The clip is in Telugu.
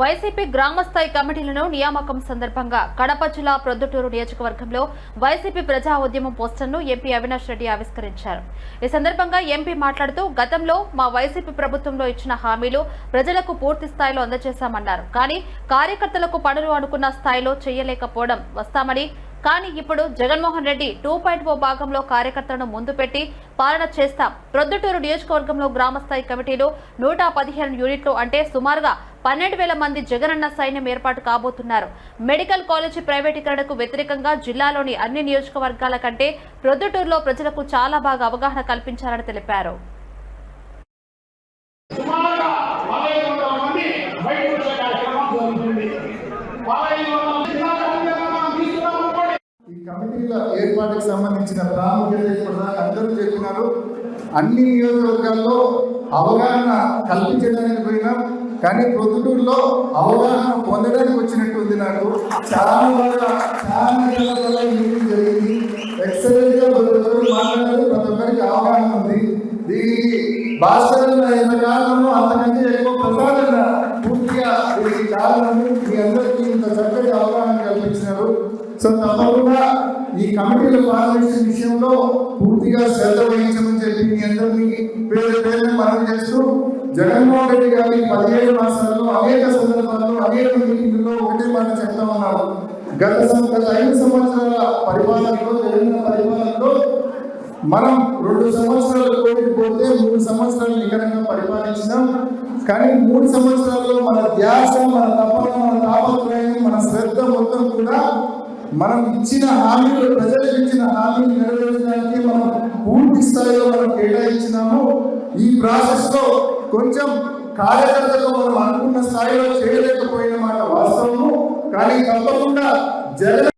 వైసీపీ గ్రామస్థాయి కమిటీలను నియామకం సందర్భంగా కడప జిల్లా ప్రొద్దుటూరు నియోజకవర్గంలో వైసీపీ ప్రజా ఉద్యమం పోస్టర్ను ఎంపీ అవినాష్ రెడ్డి ఆవిష్కరించారు. ఈ సందర్భంగా ఎంపీ మాట్లాడుతూ గతంలో మా వైసీపీ ప్రభుత్వంలో ఇచ్చిన హామీలు ప్రజలకు పూర్తి స్థాయిలో అందజేశామన్నారు. కానీ కార్యకర్తలకు పనులు అనుకున్న స్థాయిలో చేయలేకపోవడం వస్తామని కానీ ఇప్పుడు Jaganmohan Reddy two point O భాగంలో కార్యకర్తలను ముందు పెట్టి పాలన చేస్తాం. ప్రొద్దుటూరు నియోజకవర్గంలో గ్రామస్థాయి కమిటీలు నూట పదిహేను యూనిట్లు అంటే సుమారుగా పన్నెండు వేల మంది జగనన్న సైన్యం ఏర్పాటు కాబోతున్నారు. మెడికల్ కాలేజీ ప్రైవేటీకరణకు వ్యతిరేకంగా జిల్లాలోని అన్ని నియోజకవర్గాల కంటే ప్రొద్దుటూరులో ప్రజలకు చాలా బాగా అవగాహన కల్పించారని తెలిపారు. ఈ కమిటీల ఏర్పాటుకు సంబంధించిన ప్రాముఖ్యత ఇప్పటిదాకా అందరూ చెప్పినారు అన్ని నియోజకవర్గాల్లో అవగాహన కల్పించడానికి పోయినాం. కానీ ప్రొద్దుటూరులో అవగాహన పొందడానికి వచ్చినట్టు ఉంది నాకు. చాలా చాలా మీటింగ్ జరిగింది. ఎక్సలెంట్గా ప్రతి ఒక్కరు మాట్లాడారు. ప్రతి ఒక్కరికి అవగాహన ఉంది. దీనికి భాస్కర్ ఎంత కారణము అంతకంటే ఎక్కువ ప్రసాదన పూర్తిగా దీనికి కారణం మీ అందరికీ ఇంత చక్కటి అవగాహన కల్పించినారు. సో తప్పకుండా ఈ కమిటీల ఫార్మేషన్ విషయంలో పూర్తిగా శ్రద్ధ వహించమని చెప్పి మీ అందరినీ పేరు పేరు మనం చేస్తూ జగన్మోహన్ రెడ్డి గారి పదిహేడు మాసాల్లో అనేక సందర్భాల్లో అనేక మీటింగుల్లో ఒకటే మాట చెప్తా ఉన్నారు. గత గత ఐదు సంవత్సరాల పరిపాలనలో జరిగిన పరిపాలనలో మనం రెండు సంవత్సరాలు కోవిడ్ పోతే మూడు సంవత్సరాలు నికరంగా పరిపాలించినాం. కానీ మూడు సంవత్సరాల్లో మన ధ్యాస మన తపన మన తాపత్రయం మన శ్రద్ధ మొత్తం కూడా మనం ఇచ్చిన హామీలు ప్రజలకు ఇచ్చిన హామీలు నెరవేర్చడానికి మనం పూర్తి స్థాయిలో మనం కేటాయించినాము. ఈ ప్రాసెస్లో కొంచెం కార్యకర్తలు మనం అనుకున్న స్థాయిలో చేయలేకపోయిన మాట వాస్తవము. కానీ తప్పకుండా జగన్